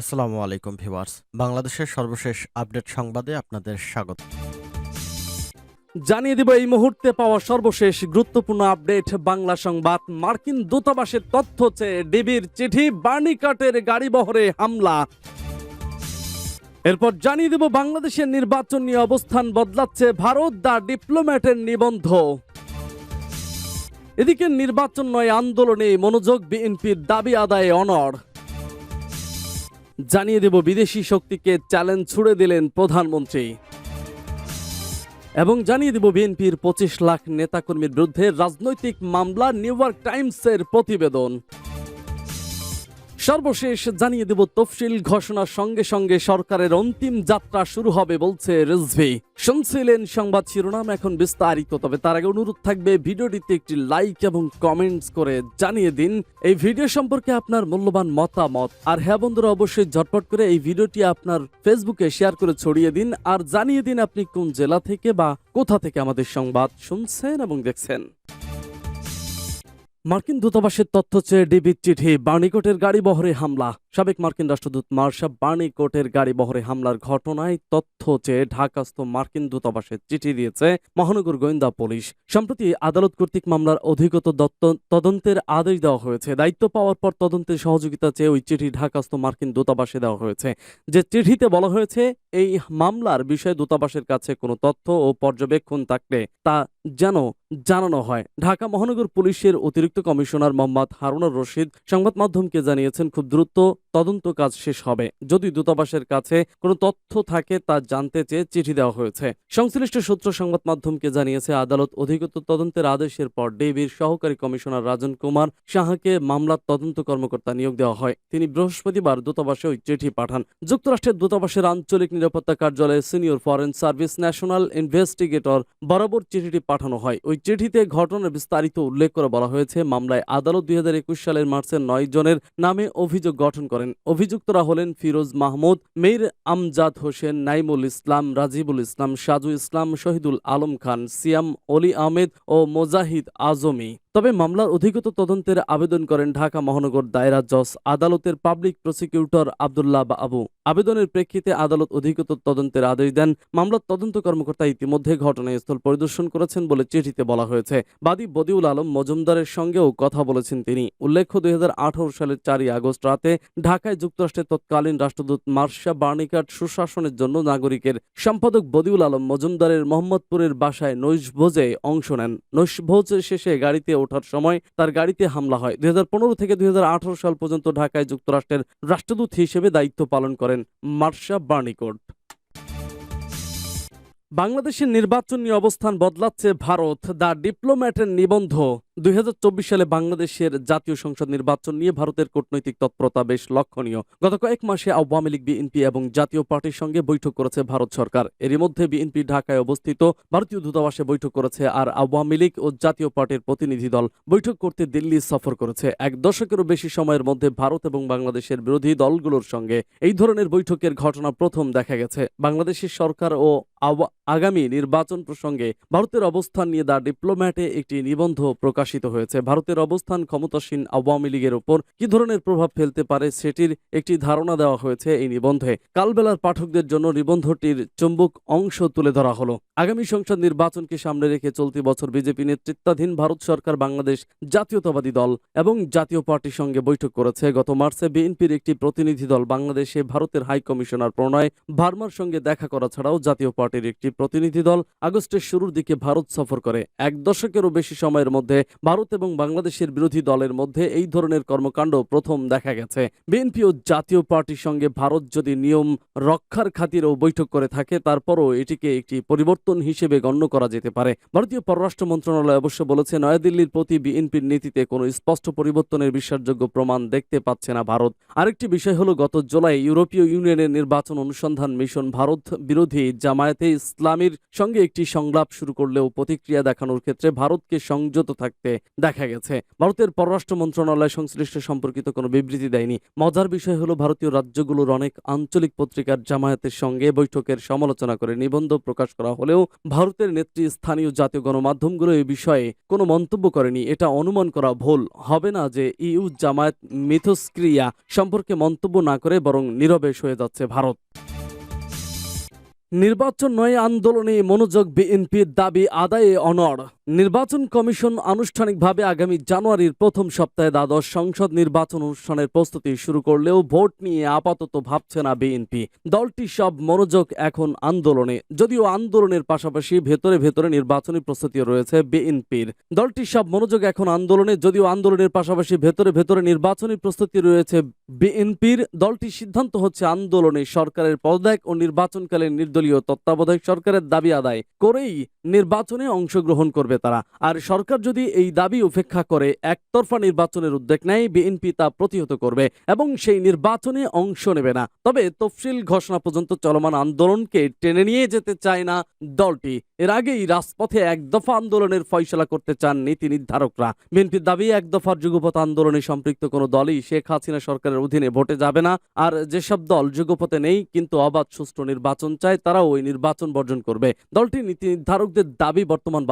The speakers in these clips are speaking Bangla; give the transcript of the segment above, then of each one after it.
আসসালামু আলাইকুম ভিউয়ার্স। বাংলাদেশের সর্বশেষ আপডেট সংবাদে আপনাদের স্বাগত। জানিয়ে দিব এই মুহূর্তে পাওয়া সর্বশেষ গুরুত্বপূর্ণ আপডেট বাংলা সংবাদ। মার্কিন দূতাবাসের তথ্য চেয়ে ডিবির চিঠি বার্নিকাটের গাড়ি বহরে হামলা। এরপর জানিয়ে দেব, বাংলাদেশের নির্বাচন নিয়ে অবস্থান বদলাচ্ছে ভারত, দা ডিপ্লোম্যাটের নিবন্ধ। এদিকে নির্বাচন নয়, আন্দোলনে মনোযোগ বিএনপির দাবি আদায়ে অনড়। জানিয়ে দেব বিদেশি শক্তিকে চ্যালেঞ্জ ছুড়ে দিলেন প্রধানমন্ত্রী। এবং জানিয়ে দেব বিএনপির পঁচিশ লাখ নেতাকর্মীর বিরুদ্ধে রাজনৈতিক মামলা নিউ ইয়র্ক টাইমসের প্রতিবেদন। সর্বশেষ জানিয়ে দেব তফসিল ঘোষণার সঙ্গে সঙ্গে সরকারের অন্তিম যাত্রা শুরু হবে বলছে রিজভি। শুনছিলেন সংবাদ শিরোনাম এখন বিস্তারিত, তবে তার আগে অনুরোধ থাকবে ভিডিওটিতে একটি লাইক এবং কমেন্টস করে জানিয়ে দিন। এই ভিডিও সম্পর্কে আপনার মূল্যবান মতামত। আর হ্যাঁ বন্ধুরা, অবশ্যই ঝটপট করে এই ভিডিওটি আপনার ফেসবুকে শেয়ার করে ছড়িয়ে দিন। আর জানিয়ে দিন আপনি কোন জেলা থেকে বা কোথা থেকে আমাদের সংবাদ শুনছেন এবং দেখছেন। মার্কিন দূতাবাসের তথ্য চেয়ে ডিবির চিঠি বার্নিকোটের গাড়ি বহরে হামলা। সাবেক মার্কিন রাষ্ট্রদূত মার্শা বার্নিকোটের গাড়ি বহরে হামলার ঘটনায় তথ্য চেয়ে ঢাকাস্থ মার্কিন দূতাবাসের চিঠি দিয়েছে মহানগর গোয়েন্দা পুলিশ। সম্প্রতি আদালত কর্তৃক মামলার অধিগত দত্ত তদন্তের আদেশ দেওয়া হয়েছে। দায়িত্ব পাওয়ার পর তদন্তের সহযোগিতা চেয়ে ওই চিঠি ঢাকাস্থ মার্কিন দূতাবাসে দেওয়া হয়েছে। যে চিঠিতে বলা হয়েছে, এই মামলার বিষয়ে দূতাবাসের কাছে কোনো তথ্য ও পর্যবেক্ষণ থাকলে তা যেন জানানো হয়। ঢাকা মহানগর পুলিশের অতিরিক্ত কমিশনার মোহাম্মদ হারুনুর রশিদ সংবাদ মাধ্যমকে জানিয়েছেন, খুব দ্রুত তদন্ত কাজ শেষ হবে। যদি দূতাবাসের কাছে কোনো তথ্য থাকে তা জানতে চেয়ে চিঠি দেওয়া হয়েছে। সংশ্লিষ্ট সূত্র সংবাদ মাধ্যমকে জানিয়েছে, আদালত অধিগত তদন্তের আদেশের পর ডিবির সহকারী কমিশনার রাজন কুমার সাহাকে মামলার তদন্ত কর্মকর্তা নিয়োগ দেওয়া হয়। তিনি বৃহস্পতিবার দূতাবাসে ওই চিঠি পাঠান। যুক্তরাষ্ট্রের দূতাবাসের আঞ্চলিক নিরাপত্তা কার্যালয়ে senior foreign service national investigator বরাবর চিঠিটি পাঠানো হয়। ওই চিঠিতে ঘটনার বিস্তারিত উল্লেখ করে বলা হয়েছে, মামলায় আদালত দুই হাজার একুশ সালের মার্চের নয় জনের নামে অভিযোগ গঠন করেন। অভিযুক্তরা হলেন ফিরোজ মাহমুদ মেইর আমজাদ হোসেন, নাইমুল ইসলাম, রাজিবুল ইসলাম, সাজু ইসলাম, শহীদুল আলম খান, সিয়াম অলি আহমেদ ও মোজাহিদ আজমি। তবে মামলার অধিগত তদন্তের আবেদন করেন ঢাকা মহানগর দায়রা জজ, আদালতের পাবলিক প্রসিকিউটর আবদুল্লাহ আবু। আবেদনের প্রেক্ষিতে আদালত অধিগত তদন্তের আদেশ দেন। মামলার তদন্ত কর্মকর্তা ইতিমধ্যে ঘটনাস্থল পরিদর্শন করেছেন বলে চিঠিতে বলা হয়েছে। বাদী বদিউল আলম মজুমদারের সঙ্গেও কথা বলেছেন তিনি। উল্লেখ্য, দুই হাজার আঠারো সালের চারই আগস্ট রাতে ঢাকায় যুক্তরাষ্ট্রের তৎকালীন রাষ্ট্রদূত মার্শা বার্নিকাট সুশাসনের জন্য নাগরিকের সম্পাদক বদিউল আলম মজুমদারের মোহাম্মদপুরের বাসায় নৈশভোজে অংশ নেন। নৈশভোজ শেষে গাড়িতে ওঠার সময় তার গাড়িতে হামলা হয়। দুই হাজার পনেরো থেকে দুই হাজার আঠারো সাল পর্যন্ত ঢাকায় যুক্তরাষ্ট্রের রাষ্ট্রদূত হিসেবে দায়িত্ব পালন করেন মার্শা বার্নিকোট। বাংলাদেশের নির্বাচন নিয়ে অবস্থান বদলাচ্ছে ভারত। দ্য ডিপ্লোম্যাটের নিবন্ধ দুই হাজার চব্বিশ সালে বাংলাদেশের জাতীয় সংসদ নির্বাচন নিয়ে ভারতের কূটনৈতিক তৎপরতা বেশ লক্ষণীয়। গত কয়েক মাসে আওয়ামী লীগ, বিএনপি এবং জাতীয় পার্টির সঙ্গে বৈঠক করেছে ভারত সরকার। এরই মধ্যে বিএনপি ঢাকায় অবস্থিত ভারতীয় দূতাবাসে বৈঠক করেছে আর আওয়ামী লীগ ও জাতীয় পার্টির প্রতিনিধি দল বৈঠক করতে দিল্লি সফর করেছে। এক দশকেরও বেশি সময়ের মধ্যে ভারত এবং বাংলাদেশের বিরোধী দলগুলোর সঙ্গে এই ধরনের বৈঠকের ঘটনা প্রথম দেখা গেছে। বাংলাদেশের সরকার ও আগামী নির্বাচন প্রসঙ্গে ভারতের অবস্থান নিয়ে দা ডিপ্লোম্যাটে একটি নিবন্ধ প্রকাশিত হয়েছে। ভারতের অবস্থান ক্ষমতাসীন আওয়ামী লীগের ওপর কি ধরনের প্রভাব ফেলতে পারে সেটির একটি ধারণা দেওয়া হয়েছে এই নিবন্ধে। কালবেলার পাঠকদের জন্য নিবন্ধটির চুম্বক অংশ তুলে ধরা হলো। আগামী সংসদ নির্বাচনকে সামনে রেখে চলতি বছর বিজেপি নেতৃত্বাধীন ভারত সরকার বাংলাদেশ জাতীয়তাবাদী দল এবং জাতীয় পার্টির সঙ্গে বৈঠক করেছে। গত মার্চে বিএনপির একটি প্রতিনিধি দল বাংলাদেশে ভারতের হাই কমিশনার প্রণয় ভার্মার সঙ্গে দেখা করা ছাড়াও জাতীয় পার্টির একটি প্রতিনিধি দল আগস্টের শুরুর দিকে ভারত সফর করে। এক দশকেরও বেশি সময়ের মধ্যে ভারত এবং বাংলাদেশের বিরোধী দলের মধ্যে এই ধরনের কর্মকাণ্ড প্রথম দেখা গেছে। বিএনপি ও জাতীয় পার্টির সঙ্গে ভারত যদি নিয়ম রক্ষার খাতিরেও বৈঠক করে থাকে, তারপরও এটিকে একটি পরিবর্তন হিসেবে গণ্য করা যেতে পারে। ভারতীয় পররাষ্ট্র মন্ত্রণালয় অবশ্য বলেছে, নয়াদিল্লির প্রতি বিএনপির নীতিতে কোনো স্পষ্ট পরিবর্তনের বিশ্বাসযোগ্য প্রমাণ দেখতে পাচ্ছে না ভারত। আরেকটি বিষয় হলো, গত জুলাই ইউরোপীয় ইউনিয়নের নির্বাচন অনুসন্ধান মিশন ভারত বিরোধী জামায়াতে ইসলামীর সঙ্গে একটি সংলাপ শুরু করলেও প্রতিক্রিয়া দেখানোর ক্ষেত্রে ভারতকে সংযত থাকতে থাকতে দেখা গেছে। ভারতের পররাষ্ট্র মন্ত্রণালয় সংশ্লিষ্ট সম্পর্কিত কোনো বিবৃতি দেয়নি। মজার বিষয় হলো ভারতীয় রাজ্যগুলোর অনেক আঞ্চলিক পত্রিকার জামায়াতের সঙ্গে বৈঠকের সমালোচনা করে নিবন্ধ প্রকাশ করা হলেও ভারতের নেত্রী স্থানীয় জাতীয় গণমাধ্যমগুলো এই বিষয়ে কোনো মন্তব্য করেনি। এটা অনুমান করা ভুল। হবে না যে ইউ জামায়াত মিথস্ক্রিয়া সম্পর্কে মন্তব্য না করে বরং নীরবে সয়ে যাচ্ছে ভারত। নির্বাচন নয় আন্দোলনে মনোযোগ বিএনপির দাবি আদায়ে অনড়। নির্বাচন কমিশন আনুষ্ঠানিকভাবে আগামী জানুয়ারির প্রথম সপ্তাহে দ্বাদশ সংসদ নির্বাচন অনুষ্ঠানের প্রস্তুতি শুরু করলেও ভোট নিয়ে আপাতত ভাবছে না বিএনপি। দলটি সব মনোযোগ এখন আন্দোলনে। যদিও আন্দোলনের পাশাপাশি ভেতরে ভেতরে নির্বাচনী প্রস্তুতি রয়েছে বিএনপির। দলটির সব মনোযোগ এখন আন্দোলনে। যদিও আন্দোলনের পাশাপাশি ভেতরে ভেতরে নির্বাচনী প্রস্তুতি রয়েছে বিএনপির দলটির সিদ্ধান্ত হচ্ছে আন্দোলনে সরকারের পদত্যাগ ও নির্বাচনকালীন নির্দলীয় তত্ত্বাবধায়ক সরকারের দাবি আদায় করেই নির্বাচনে অংশগ্রহণ করবে। তারা। আর সরকার যদি এই দাবি উপেক্ষা করে, একতরফা নির্বাচনের উদ্যোগ নেয়, বিএনপি তা প্রতিহত করবে এবং সেই নির্বাচনে অংশ নেবে না। তবে তফসিল ঘোষণা পর্যন্ত চলমান আন্দোলনকে টেনে নিয়ে যেতে চায় না দলটি। এর আগেই রাজপথে এক দফা আন্দোলনের ফয়সলা করতে চান নীতি নির্ধারকরা। বিএনপির দাবি, এক দফার যুগপথ আন্দোলনে সম্পৃক্ত কোনো দলই শেখ হাসিনা সরকারের অধীনে ভোটে যাবে না। আর যেসব দল যুগপথে নেই, কিন্তু অবাধ সুষ্ঠু নির্বাচন চায়, তারাও ওই নির্বাচন বর্জন করবে। দলটি নীতি নির্ধারকদের দাবি বর্তমান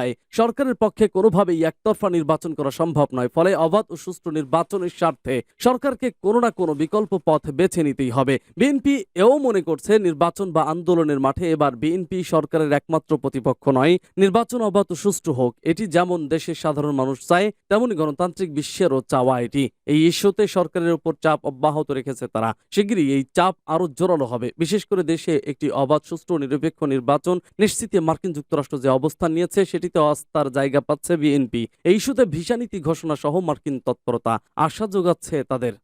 বাস্তবতায় সরকারের পক্ষে কোনোভাবেই একতরফা নির্বাচন করা সম্ভব নয়। ফলে অবাধ ও সুষ্ঠু নির্বাচনের স্বার্থে সরকারকে কোনো না কোনো বিকল্প পথ বেছে নিতেই হবে। বিএনপি এও মনে করছে, নির্বাচন বা আন্দোলনের মাঠে এবার বিএনপি সরকারের একমাত্র প্রতিপক্ষ নয়। নির্বাচন অবাধ ও সুষ্ঠু হোক, এটি যেমন দেশের সাধারণ মানুষ চায়, তেমনি গণতান্ত্রিক বিশ্বেরও চাওয়া এটি। এই ইস্যুতে সরকারের উপর চাপ অব্যাহত রেখেছে তারা। শিগগিরই এই চাপ আরও জোরালো হবে। বিশেষ করে দেশে একটি অবাধ, সুষ্ঠু নিরপেক্ষ নির্বাচন নিশ্চিতে মার্কিন যুক্তরাষ্ট্র যে অবস্থান নিয়েছে সেটিতে অস্থার জায়গা পাচ্ছে বিএনপি। এই ইস্যুতে ভিসা নীতি ঘোষণা সহ মার্কিন তৎপরতা। আশা যোগাচ্ছে তাদের।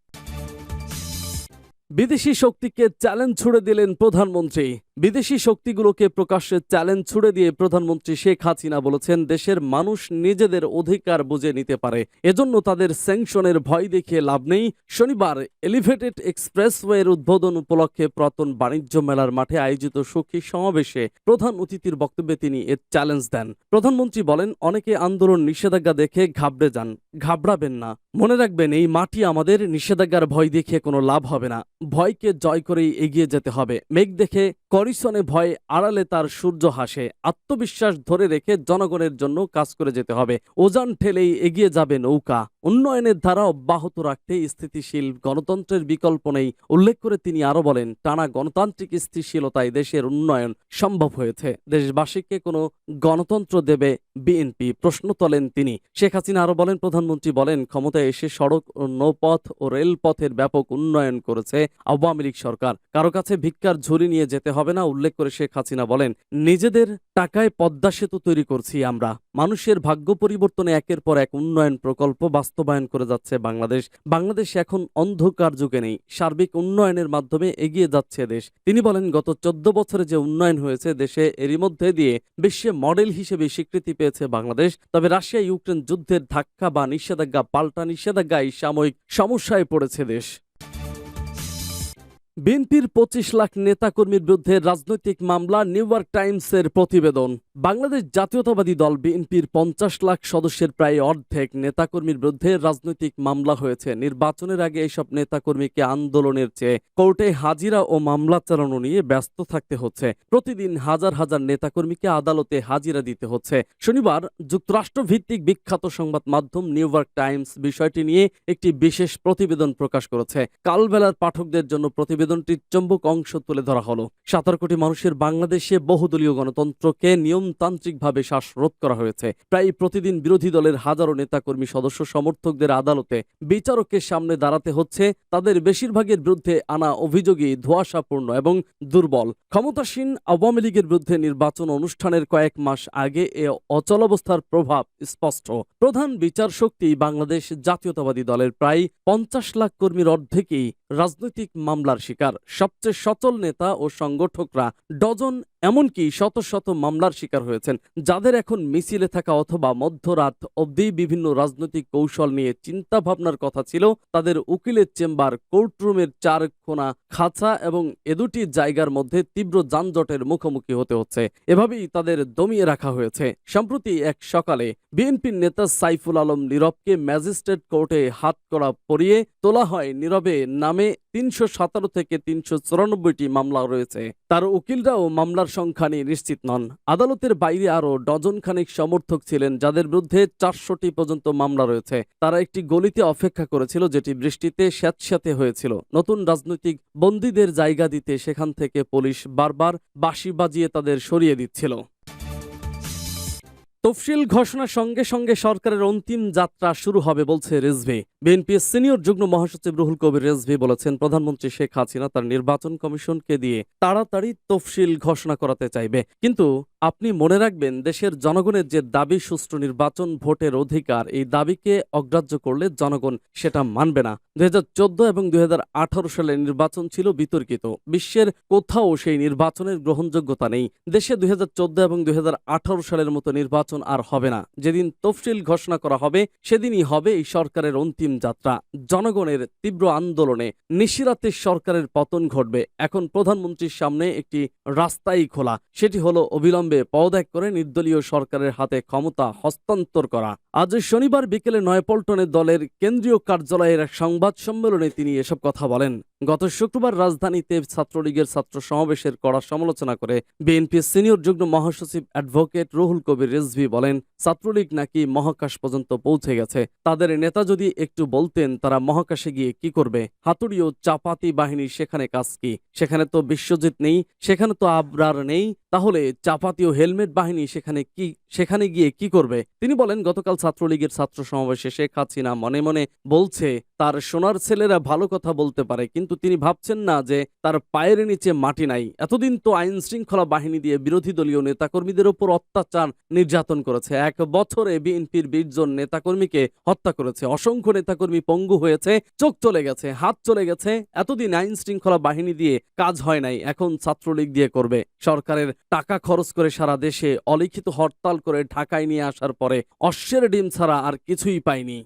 বিদেশি শক্তিকে চ্যালেঞ্জ ছুড়ে দিলেন প্রধানমন্ত্রী। বিদেশি শক্তিগুলোকে প্রকাশ্যে চ্যালেঞ্জ ছুড়ে দিয়ে প্রধানমন্ত্রী শেখ হাসিনা বলেছেন, দেশের মানুষ নিজেদের অধিকার বুঝে নিতে পারে। এজন্য তাদের স্যাংশনের ভয় দেখিয়ে লাভ নেই। শনিবার এলিভেটেড এক্সপ্রেসওয়ের উদ্বোধন উপলক্ষে প্রতন বাণিজ্য মেলার মাঠে আয়োজিত সখী সমাবেশে প্রধান অতিথির বক্তব্যে তিনি এর চ্যালেঞ্জ দেন। প্রধানমন্ত্রী বলেন, অনেকে আন্দোলন নিষেধাজ্ঞা দেখে ঘাবড়ে যান, ঘাবড়াবেন না। মনে রাখবেন, এই মাটি আমাদের নিষেধাজ্ঞার ভয় দেখিয়ে কোনো লাভ হবে না। ভয়কে জয় করেই এগিয়ে যেতে হবে। মেঘ দেখে করিসনে ভয় আড়ালে তার সূর্য হাসে। আত্মবিশ্বাস ধরে রেখে জনগণের জন্য কাজ করে যেতে হবে। ওজান ঠেলেই এগিয়ে যাবে নৌকা। উন্নয়নের ধারা অব্যাহত রাখতে স্থিতিশীল গণতন্ত্রের বিকল্প নেই। উল্লেখ করে তিনি আরও বলেন, টানা গণতান্ত্রিক স্থিতিশীলতায় দেশের উন্নয়ন সম্ভব হয়েছে। দেশবাসীকে কোনো গণতন্ত্র দেবে বিএনপি প্রশ্ন তোলেন তিনি। শেখ হাসিনা আরও বলেন, প্রধানমন্ত্রী বলেন, ক্ষমতায় এসে সড়ক ও নৌপথ ও রেলপথের ব্যাপক উন্নয়ন করেছে আওয়ামী লীগ সরকার। কারও কাছে ভিক্ষার ঝুড়ি নিয়ে যেতে হবে না, উল্লেখ করে শেখ হাসিনা বলেন, নিজেদের টাকায় পদ্মা সেতু তৈরি করছি আমরা। মানুষের ভাগ্য পরিবর্তনে একের পর এক উন্নয়ন প্রকল্প বাস্তবায়ন করে যাচ্ছে বাংলাদেশ। বাংলাদেশ এখন অন্ধকার যুগে নেই। সার্বিক উন্নয়নের মাধ্যমে এগিয়ে যাচ্ছে দেশ। তিনি বলেন, গত চোদ্দ বছরে যে উন্নয়ন হয়েছে দেশে, এরই মধ্যে দিয়ে বিশ্বে মডেল হিসেবে স্বীকৃতি পেয়েছে বাংলাদেশ। তবে রাশিয়া ইউক্রেন যুদ্ধের ধাক্কা বা নিষেধাজ্ঞা, পাল্টা নিষেধাজ্ঞায় সাময়িক সমস্যায় পড়েছে দেশ। বিএনপির পঁচিশ লাখ নেতাকর্মীর বিরুদ্ধে রাজনৈতিক মামলা, নিউ ইয়র্ক টাইমসের প্রতিবেদন। বাংলাদেশ জাতীয়তাবাদী দল বিএনপির পঞ্চাশ লাখ সদস্যের প্রায় অর্ধেক নেতাকর্মীর বিরুদ্ধে রাজনৈতিক মামলা হয়েছে। নির্বাচনের আগে এসব নেতাকর্মীকে আন্দোলনের চেয়ে কোর্টে হাজিরা ও মামলা চালানো নিয়ে ব্যস্ত থাকতে হচ্ছে। প্রতিদিন হাজার হাজার নেতাকর্মীকে আদালতে হাজিরা দিতে হচ্ছে। শনিবার যুক্তরাষ্ট্র ভিত্তিক বিখ্যাত সংবাদ মাধ্যম নিউ ইয়র্ক টাইমস বিষয়টি নিয়ে একটি বিশেষ প্রতিবেদন প্রকাশ করেছে। কালবেলার পাঠকদের জন্য প্রতিবেদনটির চম্বক অংশ তুলে ধরা হলো। সতেরো কোটি মানুষের বাংলাদেশে বহুদলীয় গণতন্ত্রকে নিয়মতান্ত্রিকভাবে শ্বাসরোধ করা হয়েছে। প্রায় প্রতিদিন বিরোধী দলের হাজারো নেতাকর্মী, সদস্য, সমর্থকদের আদালতে বিচারকের সামনে দাঁড়াতে হচ্ছে। তাদের বেশিরভাগের বিরুদ্ধে আনা অভিযোগই ধোঁয়াশাপূর্ণ এবং দুর্বল। ক্ষমতাসীন আওয়ামী লীগের বিরুদ্ধে নির্বাচন অনুষ্ঠানের কয়েক মাস আগে এ অচলাবস্থার প্রভাব স্পষ্ট। প্রধান বিচার শক্তি বাংলাদেশ জাতীয়তাবাদী দলের প্রায় পঞ্চাশ লাখ কর্মীর অর্ধেকই রাজনৈতিক মামলার শিকার। সবচেয়ে সচল নেতা ও সংগঠকরা ডজন এমনকি শত শত মামলার শিকার হয়েছেন, যাদের এখন মিছিলে থাকা অথবা মধ্যরাত অবধি বিভিন্ন রাজনৈতিক কৌশল নিয়ে চিন্তা ভাবনার কথা ছিল, তাদের উকিলের চেম্বার, কোর্টরুমের চার খোনা খাঁচা এবং এ দুটি জায়গার মধ্যে তীব্র যানজটের মুখোমুখি হতে হচ্ছে। এভাবেই তাদের দমিয়ে রাখা হয়েছে। সম্প্রতি এক সকালে বিএনপির নেতা সাইফুল আলম নীরবকে ম্যাজিস্ট্রেট কোর্টে হাত করা পরিয়ে তোলা হয় নীরবে নামে তিনশো সতেরো থেকে তিনশো মামলা রয়েছে। তার উকিলরাও মামলার সংখ্যা নিয়ে নিশ্চিত নন। আদালতের বাইরে আরও ডজন খানিক সমর্থক ছিলেন, যাদের বিরুদ্ধে চারশোটি পর্যন্ত মামলা রয়েছে। তারা একটি গলিতে অপেক্ষা করেছিল, যেটি বৃষ্টিতে স্যাঁতস্যাঁতে হয়েছিল। নতুন রাজনৈতিক বন্দীদের জায়গা দিতে সেখান থেকে পুলিশ বারবার বাঁশি বাজিয়ে তাদের সরিয়ে দিচ্ছিল। তফসিল ঘোষণার সঙ্গে সঙ্গে সরকারের অন্তিম যাত্রা শুরু হবে বলছে রেজভি। বিএনপির সিনিয়র যুগ্ম মহাসচিব রুহুল কবির রেজভি বলেছেন, প্রধানমন্ত্রী শেখ হাসিনা তার নির্বাচন কমিশনকে দিয়ে তাড়াতাড়ি তফসিল ঘোষণা করাতে চাইবে। কিন্তু আপনি মনে রাখবেন, দেশের জনগণের যে দাবি, সুষ্ঠু নির্বাচন, ভোটের অধিকার, এই দাবিকে অগ্রাহ্য করলে জনগণ সেটা মানবে না। দুই হাজার চোদ্দ এবং দুই সালের নির্বাচন ছিল বিতর্কিত। বিশ্বের কোথাও সেই নির্বাচনের গ্রহণযোগ্যতা নেই। দেশে দুই হাজার চোদ্দ এবং দুই হাজার আঠারো সালের মতো নির্বাচন আর হবে না। যেদিন তফসিল ঘোষণা করা হবে, সেদিনই হবে এই সরকারের অন্তিম যাত্রা। জনগণের তীব্র আন্দোলনে নিশিরাতে সরকারের পতন ঘটবে। এখন প্রধানমন্ত্রীর সামনে একটি রাস্তাই খোলা। সেটি হলো অবিলম্বে পদত্যাগ করে নির্দলীয় সরকারের হাতে ক্ষমতা হস্তান্তর করা। আজ শনিবার বিকেলে নয়পল্টনের দলের কেন্দ্রীয় কার্যালয়ের এক সংবাদ সম্মেলনে তিনি এসব কথা বলেন। গত শুক্রবার রাজধানীতে ছাত্রলীগের ছাত্র সমাবেশের কড়া সমালোচনা করে বিএনপির সিনিয়র যুগ্ম মহাসচিব অ্যাডভোকেট রুহুল কবির রেজভি বলেন, ছাত্রলীগ নাকি মহাকাশ পর্যন্ত পৌঁছে গেছে। তাদের নেতা যদি একটু বলতেন, তারা মহাকাশে গিয়ে কি করবে? হাতুড়ি ও চাপাতি বাহিনী সেখানে কাজ কি? সেখানে তো বিশ্বজিৎ নেই, সেখানে তো আবরার নেই, তাহলে চাপাতি ও হেলমেট বাহিনী সেখানে কি সেখানে গিয়ে কি করবে? তিনি বলেন, গতকাল ছাত্রলীগের ছাত্র সমাবেশে শেখ হাসিনা মনে মনে বলছে, তার সোনার ছেলেরা ভালো কথা বলতে পারে, কিন্তু তিনি ভাবছেন না যে তার পায়ের নিচে মাটি নাই। এতদিন তো আইন শৃঙ্খলা বাহিনী দিয়ে বিরোধী দলীয় নেতাকর্মীদের উপর অত্যাচার নির্যাতন করেছে। এক বছরে বিএনপির বিশ জন নেতাকর্মীকে হত্যা করেছে। অসংখ্য নেতাকর্মী পঙ্গু হয়েছে, চোখ চলে গেছে, হাত চলে গেছে। এতদিন আইন শৃঙ্খলা বাহিনী দিয়ে কাজ হয় নাই, এখন ছাত্রলীগ দিয়ে করবে। সরকারের টাকা খরচ করে সারা দেশে অলিখিত হরতাল করে ঢাকায় নিয়ে আসার পরে অশ্বের ডিম ছাড়া আর কিছুই পায়নি